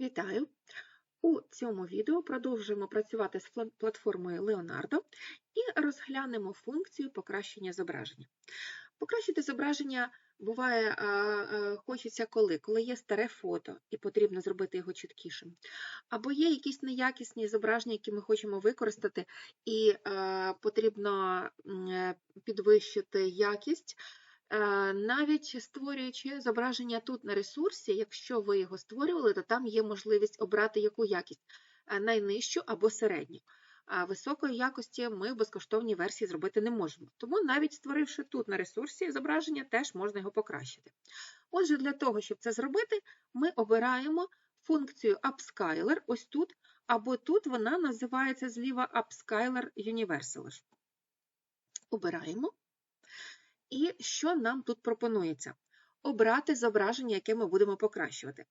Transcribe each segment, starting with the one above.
Вітаю! У цьому відео продовжуємо працювати з платформою Leonardo і розглянемо функцію покращення зображення. Покращити зображення буває хочеться коли? Коли є старе фото і потрібно зробити його чіткішим. Або є якісь неякісні зображення, які ми хочемо використати, і потрібно е, підвищити якість. Е, Навіть створюючи зображення тут на ресурсі, якщо ви його створювали, то там є можливість обрати яку якість е, найнижчу або середню. А високої якості ми в безкоштовній версії зробити не можемо. Тому навіть створивши тут на ресурсі зображення, теж можна його покращити. Отже, для того, щоб це зробити, ми обираємо функцію Upscaler ось тут, або тут вона називається зліва Upscaler Universal. Обираємо. І що нам тут пропонується? Обрати зображення, яке ми будемо покращувати.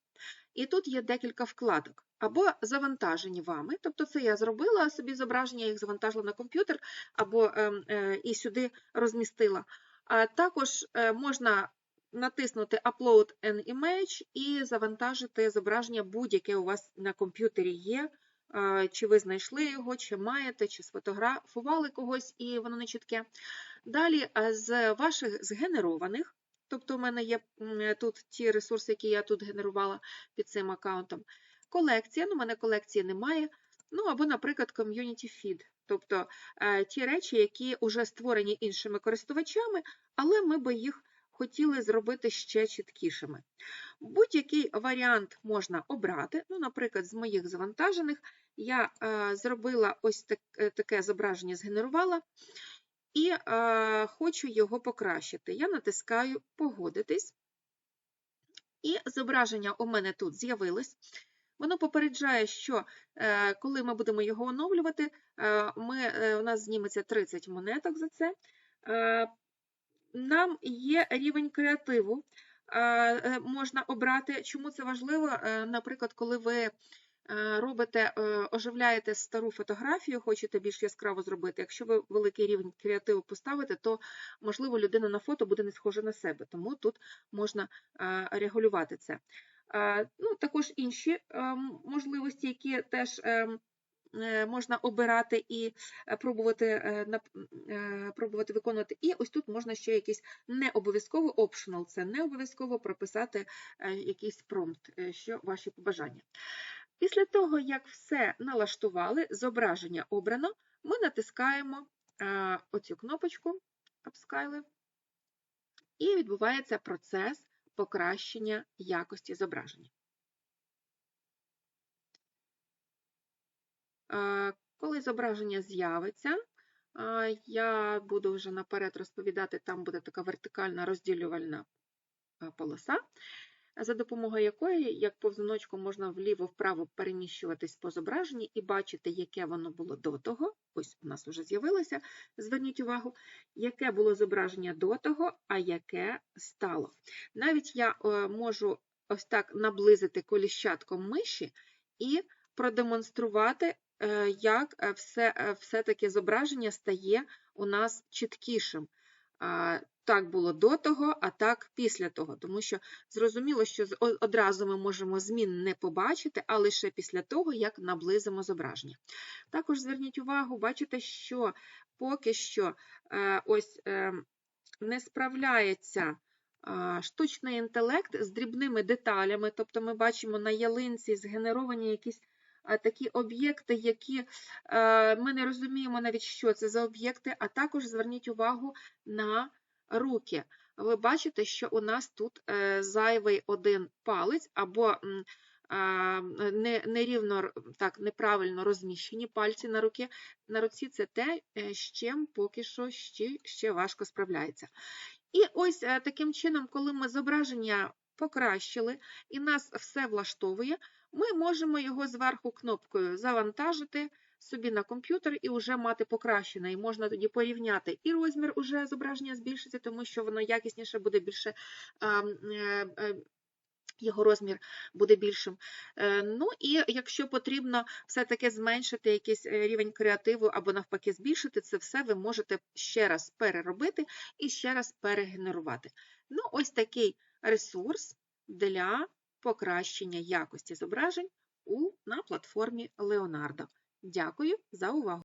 І тут є декілька вкладок. Або завантажені вами, тобто це я зробила собі зображення, їх завантажила на комп'ютер, або е, е, і сюди розмістила. А також е, можна натиснути Upload an image і завантажити зображення будь-яке у вас на комп'ютері є. Чи ви знайшли його, чи маєте, чи сфотографували когось, і воно не чітке. Далі з ваших згенерованих, тобто у мене є тут ті ресурси, які я тут генерувала під цим аккаунтом. Колекція, ну, у мене колекції немає. Ну, або, наприклад, community feed, тобто е, ті речі, які вже створені іншими користувачами, але ми би їх хотіли зробити ще чіткішими. Будь-який варіант можна обрати. Ну, Наприклад, з моїх завантажених я е, зробила ось так, е, таке зображення, згенерувала, і е, хочу його покращити. Я натискаю Погодитись, і зображення у мене тут з'явилось. Воно попереджає, що е, коли ми будемо його оновлювати, е, ми, е, у нас зніметься 30 монеток за це. Е, нам є рівень креативу, е, можна обрати. Чому це важливо? Е, Наприклад, коли ви е, робите, оживляєте стару фотографію, хочете більш яскраво зробити. Якщо ви великий рівень креативу поставите, то, можливо, людина на фото буде не схожа на себе, тому тут можна регулювати це. Ну, Також інші е, можливості, які теж е, е, можна обирати і е, пробувати, е, е, пробувати виконувати. І ось тут можна ще якийсь не обов'язково optional, це не обов'язково прописати е, якийсь промпт, е, що ваші побажання. Після того, як все налаштували, зображення обрано, ми натискаємо е, оцю кнопочку Upscale, і відбувається процес покращення якості зображення. Коли зображення з'явиться, е, я буду вже наперед розповідати, там буде така вертикальна розділювальна е, полоса, за допомогою якої, як повзуночком, можна вліво-вправо переміщуватись по зображенні і бачити, яке воно було до того. Ось у нас вже з'явилося. Зверніть увагу, яке було зображення до того, а яке стало. Навіть я е, можу ось так наблизити коліщатком миші і продемонструвати, е, як е, е, все-таки зображення стає у нас чіткішим. Так було до того, а так після того. Тому що зрозуміло, що одразу ми можемо змін не побачити, а лише після того, як наблизимо зображення. Також зверніть увагу, бачите, що поки що е, ось е, не справляється штучний інтелект з дрібними деталями, тобто ми бачимо на ялинці згенеровані якісь такі об'єкти, які е, ми не розуміємо навіть, що це за об'єкти, а також зверніть увагу на руки. Ви бачите, що у нас тут е, зайвий один палець або нерівно, так, неправильно розміщені пальці на руки. На руці це те, е, з чим поки що ще, ще важко справляється. І ось таким чином, коли ми зображення покращили і нас все влаштовує, ми можемо його зверху кнопкою завантажити собі на комп'ютер і вже мати покращене. І можна тоді порівняти і розмір уже зображення збільшиться, тому що воно якісніше буде більше. е, е, Його розмір буде більшим. Е, Ну і якщо потрібно все-таки зменшити якийсь рівень креативу або навпаки збільшити, це все ви можете ще раз переробити і ще раз перегенерувати. Ну, ось такий ресурс для покращення якості зображень у, на платформі Leonardo. Дякую за увагу!